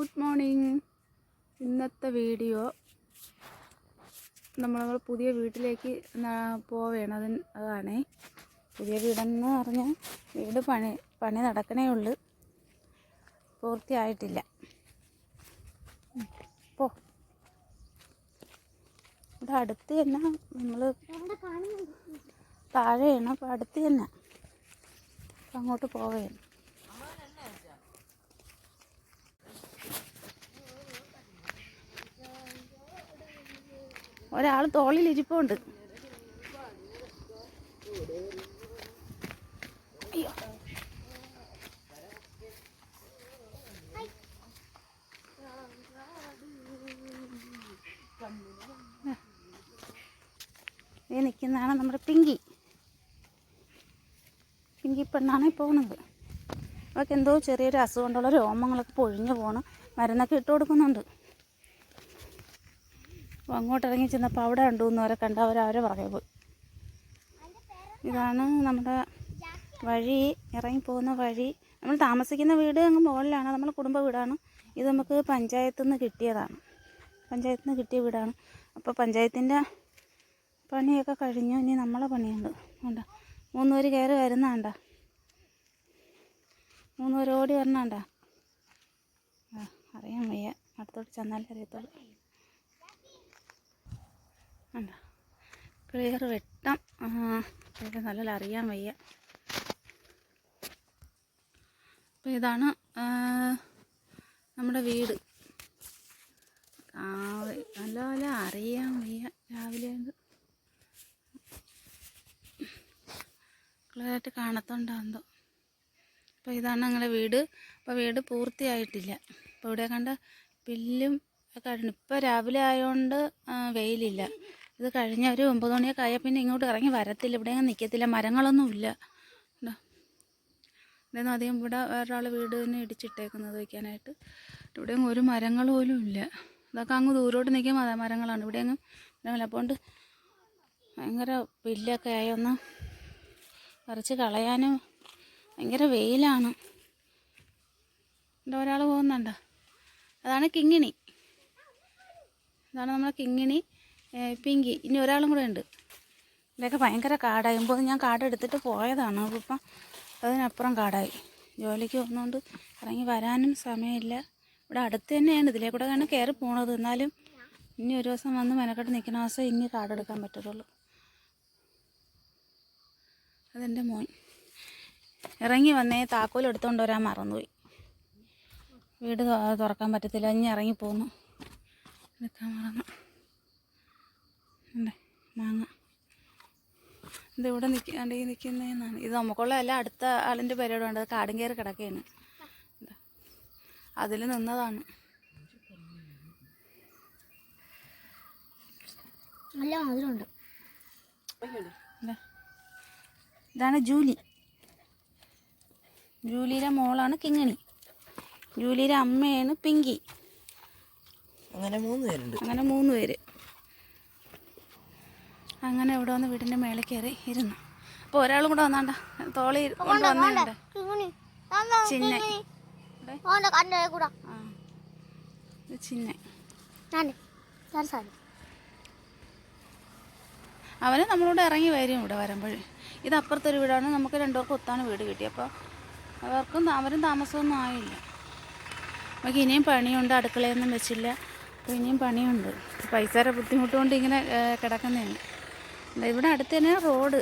Good morning. ഇന്നത്തെ video നമ്മൾ പുതിയ വീട്ടിലേക്ക് പോവേണം. അതിന് അതാണേ. പുതിയ വീടെന്ന് പറഞ്ഞാൽ വീട് പണി പണി നടക്കണേ ഉള്ളു. പൂർത്തിയായിട്ടില്ല. പോ. ഇവിടെ അടുത്ത് തന്നെ നമ്മൾ താഴെയാണ്. അപ്പോൾ അടുത്ത് തന്നെ അങ്ങോട്ട് പോവുകയാണ് ഒരാൾ തോളിൽ ഇരിപ്പുണ്ട് അയ്യോ നിൽക്കുന്നതാണ് നമ്മുടെ പിങ്കി. പിങ്കി പെണ്ണാണ് പോകുന്നത് അവൾക്ക് എന്തോ ചെറിയൊരു അസുഖം കൊണ്ടുള്ള രോമങ്ങളൊക്കെ പൊഴിഞ്ഞു പോകണം മരുന്നൊക്കെ ഇട്ട് കൊടുക്കുന്നുണ്ട്. അപ്പോൾ അങ്ങോട്ട് ഇറങ്ങി ചെന്നപ്പോൾ അവിടെ രണ്ടു എന്നവരെ കണ്ട അവർ അവരെ പുറകെ പോയി. ഇതാണ് നമ്മുടെ വഴി ഇറങ്ങി പോകുന്ന വഴി. നമ്മൾ താമസിക്കുന്ന വീട് അങ്ങ് മുകളിലാണ്. നമ്മുടെ കുടുംബ വീടാണ്. ഇത് നമുക്ക് പഞ്ചായത്തിൽ നിന്ന് കിട്ടിയതാണ്. പഞ്ചായത്തിൽ നിന്ന് കിട്ടിയ വീടാണ്. അപ്പോൾ പഞ്ചായത്തിന്റെ പണിയൊക്കെ കഴിഞ്ഞു. ഇനി നമ്മളെ പണിയുണ്ട്. വേണ്ട മൂന്ന് പേര് കയറി വരുന്നാണ്ട മൂന്ന് പേര് ഓടി വരണണ്ട അറിയാൻ വയ്യ. അടുത്തോട്ട് ചെന്നാലേ അറിയത്തുള്ളൂ. വേണ്ട ക്ലിയർ വെട്ടം. ഇത് നല്ലോണം അറിയാൻ വയ്യ. അപ്പോൾ ഇതാണ് നമ്മുടെ വീട്. നല്ല നല്ലപോലെ അറിയാൻ വയ്യ രാവിലെ ക്ലിയറായിട്ട് കാണത്തുണ്ടോ അപ്പോൾ ഇതാണ് ഞങ്ങളുടെ വീട്. അപ്പോൾ വീട് പൂർത്തിയായിട്ടില്ല. അപ്പോൾ ഇവിടെ കണ്ട പില്ലും ഒക്കെ ഇപ്പോൾ രാവിലെ ആയതുകൊണ്ട് വെയിലില്ല. ഇത് കഴിഞ്ഞ ഒരു ഒമ്പത് മണിയൊക്കെ ആയാൽ പിന്നെ ഇങ്ങോട്ട് ഇറങ്ങി വരത്തില്ല. ഇവിടെ അങ്ങ് നിൽക്കത്തില്ല മരങ്ങളൊന്നുമില്ല ഇതൊന്നും അധികം ഇവിടെ വേറൊരാൾ തന്നെ ഇടിച്ചിട്ടേക്കുന്നത് വയ്ക്കാനായിട്ട് ഇവിടെ ഒരു മരങ്ങൾ പോലും ഇല്ല. ഇതൊക്കെ അങ്ങ് ദൂരോട്ട് നിൽക്കുമ്പോൾ മരങ്ങളാണ്. ഇവിടെ അങ്ങ് മരങ്ങളില്ല അപ്പോണ്ട് ഭയങ്കര പുല്ലൊക്കെ ആയി. ഒന്ന് കളയാനും ഭയങ്കര വെയിലാണ്. ഇവിടെ ഒരാൾ പോകുന്നുണ്ടോ. അതാണ് കിങ്ങിണി. അതാണ് നമ്മുടെ കിങ്ങിണി. പിങ്കി ഇനി ഒരാളും കൂടെ ഉണ്ട്. ഇതൊക്കെ ഭയങ്കര കാടായി. മുമ്പ് ഞാൻ കാട് എടുത്തിട്ട് പോയതാണ്. ഇപ്പം അതിനപ്പുറം കാടായി. ജോലിക്ക് വന്നുകൊണ്ട് ഇറങ്ങി വരാനും സമയമില്ല. ഇവിടെ അടുത്ത് തന്നെയാണ്. ഇതിലേ കൂടെ കയറി പോണത്. എന്നാലും ഇനി ഒരു ദിവസം വന്ന് മെനക്കെട്ട് നിൽക്കുന്ന ദിവസം ഇനി കാടെടുക്കാൻ പറ്റത്തുള്ളൂ. അതെന്റെ മോൻ. ഇറങ്ങി വന്നേ താക്കോൽ എടുത്തുകൊണ്ട് വരാൻ മറന്നുപോയി. വീട് തുറക്കാൻ പറ്റത്തില്ല. ഇനി ഇറങ്ങി പോന്നു. എടുക്കാൻ മറന്നു. ഉണ്ടേ മാങ്ങ. ഇത് ഇവിടെ നിൽക്കാണ്ട് ഈ നിൽക്കുന്നതെന്നാണ് ഇത് നമുക്കുള്ള അല്ല അടുത്ത ആളിന്റെ പരിപാടി ഉണ്ട് അത് കാടും കയറി കിടക്കുകയാണ് അതിൽ നിന്നതാണ്. നല്ല മധുരമുണ്ട്. ഇതാണ് ജൂലി. ജൂലിയുടെ മോളാണ് കിങ്ങിണി. ജൂലിയുടെ അമ്മയാണ് പിങ്കി. അങ്ങനെ മൂന്ന് പേരുണ്ട്. അങ്ങനെ മൂന്ന് പേര്. അങ്ങനെ ഇവിടെ വന്ന് വീടിന്റെ മേളിൽ കയറി ഇരുന്നു. അപ്പോൾ ഒരാളും കൂടെ വന്നാണ്ട? തോളി കൊണ്ട് വന്നിട്ടുണ്ട് ചിന്ന. അവന് നമ്മളോട് ഇറങ്ങി വരും ഇവിടെ വരുമ്പോൾ. ഇത് അപ്പുറത്തൊരു വീടാണ്. നമുക്ക് രണ്ടുപേർക്കും ഒത്താണ് വീട് കിട്ടി. അപ്പോൾ അവർക്കും അവരും താമസമൊന്നും ആയില്ല. നമുക്ക് ഇനിയും പണിയുണ്ട്. അടുക്കളയൊന്നും വെച്ചില്ല. അപ്പോൾ ഇനിയും പണിയുണ്ട്. പൈസയുടെ ബുദ്ധിമുട്ടുകൊണ്ട് ഇങ്ങനെ കിടക്കുന്നതാണ് ഇവിടെ അടുത്ത് തന്നെ റോഡ്.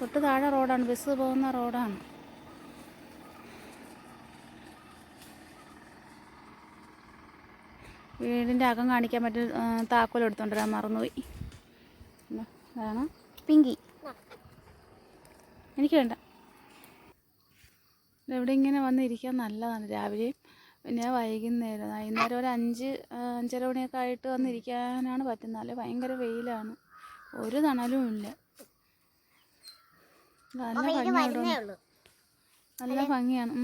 തൊട്ട് താഴെ റോഡാണ്. ബസ് പോകുന്ന റോഡാണ്. വീടിന്റെ അകം കാണിക്കാൻ പറ്റും താക്കോൽ എടുത്തോണ്ട് വരാൻ മറന്നുപോയി. അതാണ് പിങ്കി. എനിക്ക് വേണ്ട. ഇവിടെ ഇങ്ങനെ വന്നിരിക്കാൻ നല്ലതാണ് രാവിലെയും. പിന്നെ വൈകുന്നേരം വൈകുന്നേരം ഒരു അഞ്ച് അഞ്ചര മണിയൊക്കെ ആയിട്ട് വന്നിരിക്കാനാണ് പറ്റുന്നത്. അല്ലെ ഭയങ്കര വെയിലാണ്. ഒരു തണലും ഇല്ല. നല്ല ഭംഗിയുണ്ട് നല്ല ഭംഗിയാണ്.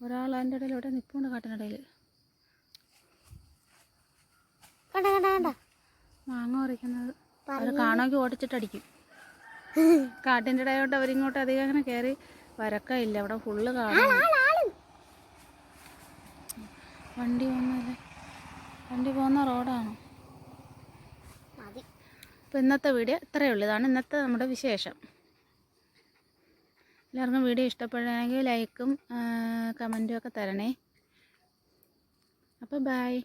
ഒരാൾ അതിന്റെ ഇടയിൽ. ഇവിടെ നിൽപ്പുണ്ട് കാട്ടിനിടയിൽ മാങ്ങ പറിക്കുന്നത്. അവർ കാണുമെങ്കിൽ ഓടിച്ചിട്ടടിക്കും. കാട്ടിന്റെ ഇടയോട്ട് അവരിങ്ങോട്ട് അധികം അങ്ങനെ കയറി വരക്കയില്ല. അവിടെ ഫുള്ള് കാണും വണ്ടി പോകുന്നല്ലേ വണ്ടി പോകുന്ന റോഡാണ്. അപ്പോൾ ഇന്നത്തെ വീഡിയോ ഇത്രയേ ഉള്ളൂ. ഇതാണ് ഇന്നത്തെ നമ്മുടെ വിശേഷം. എല്ലാവർക്കും വീഡിയോ ഇഷ്ടപ്പെടുകയാണെങ്കിൽ ലൈക്കും കമന്റും ഒക്കെ തരണേ. അപ്പോൾ ബായ്